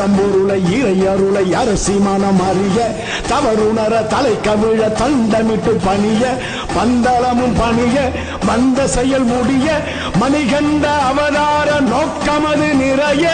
பரம்பொருளை இறையருளை அரசிமானம் அறிய தவறுணர தலை கவிழ தண்டமிட்டு பணிய பந்தளமும் பணிய வந்த செயல் முடிய மணிகண்ட அவதார நோக்கமது நிறைய.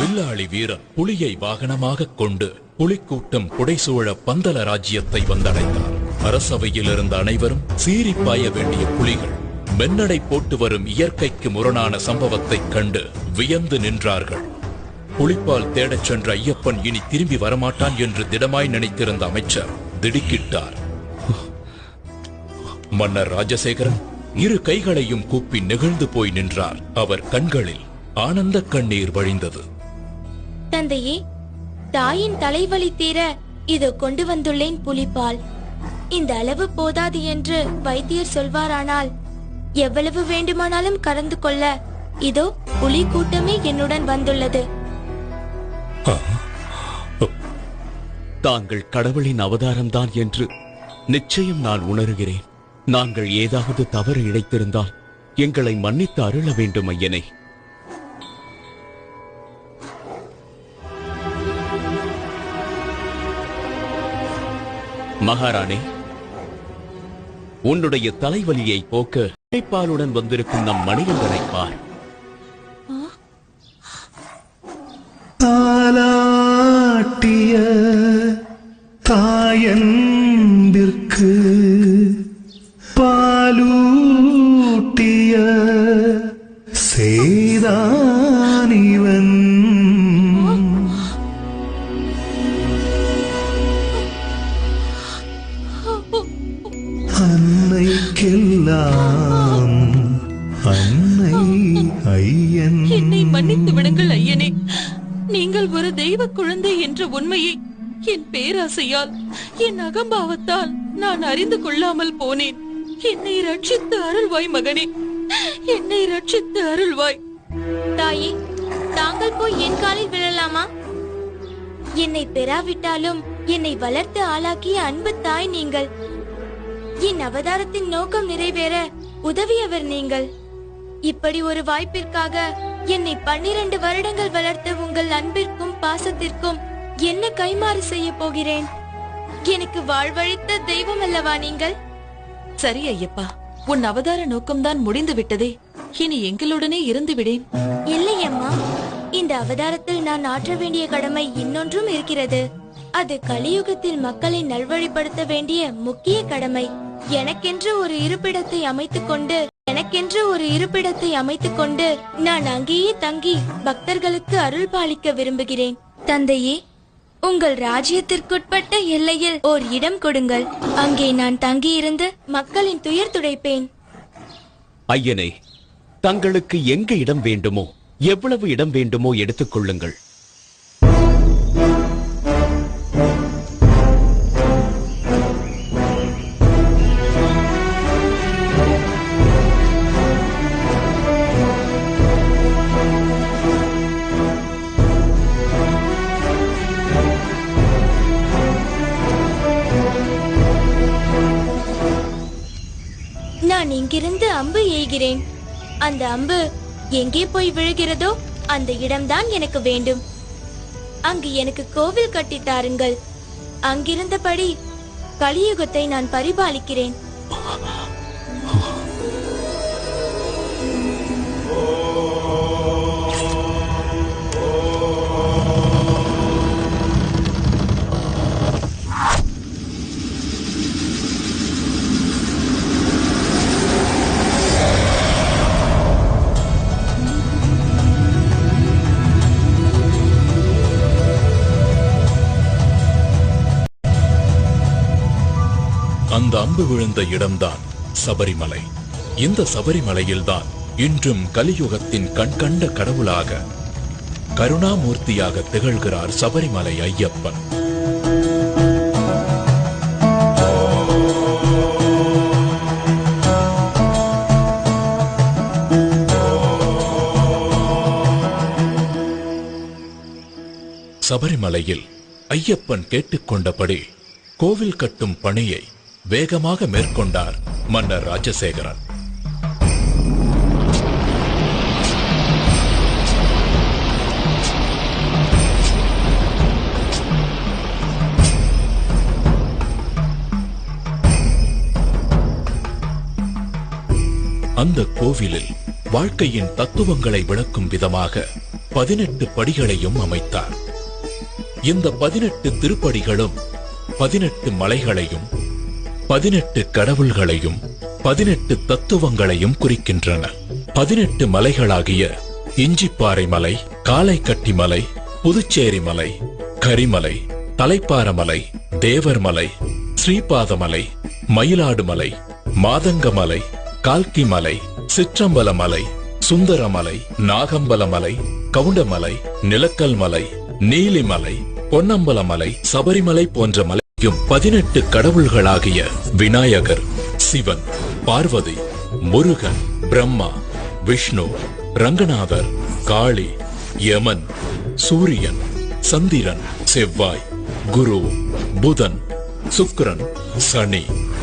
வில்லாளி வீரர் புலியை வாகனமாக கொண்டு புலிக்கூட்டம் புடைசூழ பந்தல ராஜ்யத்தை வந்தடைந்தார். அரசவையில் இருந்த அனைவரும் சீறிப்பாய வேண்டிய புலிகள். மென்னடை போட்டு வரும் இயற்கைக்கு முரணான சம்பவத்தைக் கண்டு வியந்து நின்றார்கள். புலிப்பால் தேடச் சென்ற ஐயப்பன் இனி திரும்பி வரமாட்டான் என்று திடமாய் நினைத்திருந்த அமைச்சர் திடுக்கிட்டார். மன்னர் ராஜசேகரன் இரு கைகளையும் கூப்பி நெகிழ்ந்து போய் நின்றார். அவர் கண்களில் ஆனந்த கண்ணீர் வழிந்தது. தந்தையே தாயின் தலைவலி தீர இதோ கொண்டு வந்துள்ளேன் புலிப்பால். இந்த அளவு போதாது என்று வைத்தியர் சொல்வாரானால் எவ்வளவு வேண்டுமானாலும் கலந்து கொள்ள. இதோ புலி கூட்டமே என்னுடன் வந்துள்ளது. தாங்கள் கடவுளின் அவதாரம்தான் என்று நிச்சயம் நான் உணர்கிறேன். நாங்கள் ஏதாவது தவறு இழைத்திருந்தால் எங்களை மன்னித்து அருள வேண்டும் ஐயனை. மகாராணி உன்னுடைய தலைவலியை போக்க இளைப்பாலுடன் வந்திருக்கும் நம் மணிகண்டனை பார். தாலாட்டிய தாயன் நீங்கள் ஒரு தெய்வ குழந்தை என்ற உண்மையை என் பேராசையால் என் அகம்பாவத்தால் நான் அறிந்து கொள்ளாமல் போனேன். என்னை ரட்சித்து அருள்வாய் மகனே என்னை ரட்சித்து அருள்வாய். தாயே தாங்கள் போய் என் காலில் விழலாமா? என்னை பெறாவிட்டாலும் என்னை வளர்த்து ஆளாக்கிய அன்பு தாய் நீங்கள். என் அவதாரத்தின் நோக்கம் நிறைவேற உதவியவர் நீங்கள். இப்படி ஒரு வாய்ப்பிற்காக என்னை பன்னிரண்டு வருடங்கள் வளர்த்த உங்கள் அன்பிற்கும் பாசத்திற்கும் என்ன கைமாறு செய்ய போகிறேன்? எனக்கு வாழ்வழித்த தெய்வம் அல்லவா நீங்கள்? சரி ஐயப்பா உன் அவதார நோக்கம்தான் முடிந்து விட்டதே. இனி எங்களுடனே இருந்து விடேன். இல்லை அம்மா. இந்த அவதாரத்தில் நான் ஆற்ற வேண்டிய கடமை இன்னொன்றும் இருக்கிறது. அது கலியுகத்தில் மக்களை நல்வழிப்படுத்த வேண்டிய முக்கிய கடமை. எனக்கென்று ஒரு இருப்பிடத்தை அமைத்துக் கொண்டு எனக்கென்று ஒரு இருப்பிடத்தை அமைத்துக் கொண்டு நான் அங்கேயே தங்கி பக்தர்களுக்கு அருள் பாலிக்க விரும்புகிறேன். தந்தையே உங்கள் ராஜ்யத்திற்குட்பட்ட எல்லையில் ஓர் இடம் கொடுங்கள். அங்கே நான் தங்கியிருந்து மக்களின் துயர் துடைப்பேன். ஐயனே தங்களுக்கு எங்க இடம் வேண்டுமோ எவ்வளவு இடம் வேண்டுமோ எடுத்துக் நான் இங்கிருந்து அம்பு எய்கிறேன். அந்த அம்பு எங்கே போய் விழுகிறதோ அந்த இடம்தான் எனக்கு வேண்டும். அங்கு எனக்கு கோவில் கட்டி தாருங்கள். அங்கிருந்தபடி கலியுகத்தை நான் பரிபாலிக்கிறேன். அந்த அம்பு விழுந்த இடம்தான் சபரிமலை. இந்த சபரிமலையில்தான் இன்றும் கலியுகத்தின் கண்கண்ட கடவுளாக கருணாமூர்த்தியாக திகழ்கிறார் சபரிமலை ஐயப்பன். சபரிமலையில் ஐயப்பன் கேட்டுக்கொண்டபடி கோவில் கட்டும் பணியை வேகமாக மேற்கொண்டார் மன்னர் ராஜசேகரன். அந்த கோவிலில் வாழ்க்கையின் தத்துவங்களை விளக்கும் விதமாக பதினெட்டு படிகளையும் அமைத்தார். இந்த பதினெட்டு திருப்படிகளும் பதினெட்டு மலைகளையும் பதினெட்டு கடவுள்களையும் பதினெட்டு தத்துவங்களையும் குறிக்கின்றன. பதினெட்டு மலைகளாகிய இஞ்சிப்பாறை மலை காலைக்கட்டி மலை புதுச்சேரி மலை கரிமலை தலைப்பாறமலை தேவர்மலை ஸ்ரீபாதமலை மயிலாடுமலை மாதங்கமலை கால்கிமலை சிற்றம்பலமலை சுந்தரமலை நாகம்பலமலை கவுண்டமலை நிலக்கல் மலை நீலிமலை பொன்னம்பலமலை சபரிமலை போன்ற மலை மலையும் பதினெட்டு கடவுள்களாகிய விநாயகர் சிவன் பார்வதி முருகன் பிரம்மா விஷ்ணு ரங்கநாதர் காளி யமன் சூரியன் சந்திரன் செவ்வாய் குரு புதன் சுக்கிரன் சனி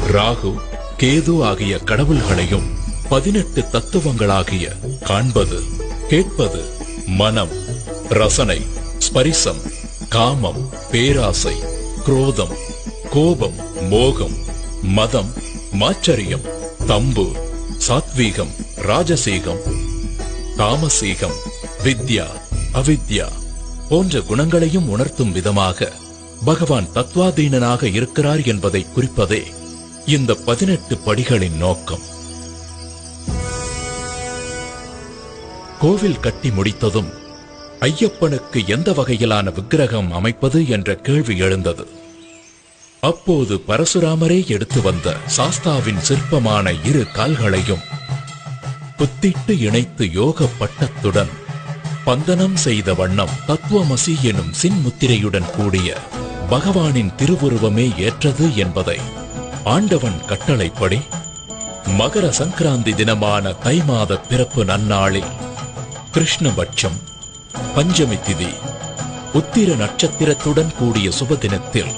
ராகு கேது ஆகிய கடவுள்களையும் பதினெட்டு தத்துவங்களாகிய காண்பது கேட்பது மனம் ரசனை ஸ்பரிசம் காமம் பேராசை குரோதம் கோபம் மோகம் மதம் மாச்சரியம் தம்பு சாத்வீகம் ராஜசீகம் தாமசீகம் வித்யா அவித்யா போன்ற குணங்களையும் உணர்த்தும் விதமாக பகவான் தத்வாதீனனாக இருக்கிறார் என்பதை குறிப்பதே இந்த பதினெட்டு படிகளின் நோக்கம். கோவில் கட்டி முடித்ததும் ஐயப்பனுக்கு எந்த வகையிலான விக்கிரகம் அமைப்பது என்ற கேள்வி எழுந்தது. அப்போது பரசுராமரே எடுத்து வந்த சாஸ்தாவின் சிற்பமான இரு கால்களையும் குத்திட்டு இணைத்து யோக பட்டத்துடன் பந்தனம் செய்த வண்ணம் தத்துவமசி எனும் சின்முத்திரையுடன் கூடிய பகவானின் திருவுருவமே ஏற்றது என்பதை ஆண்டவன் கட்டளைப்படி மகர சங்கராந்தி தினமான தை மாத பிறப்பு நன்னாளில் கிருஷ்ணபட்சம் பஞ்சமி திதி உத்திர நட்சத்திரத்துடன் கூடிய சுப தினத்தில்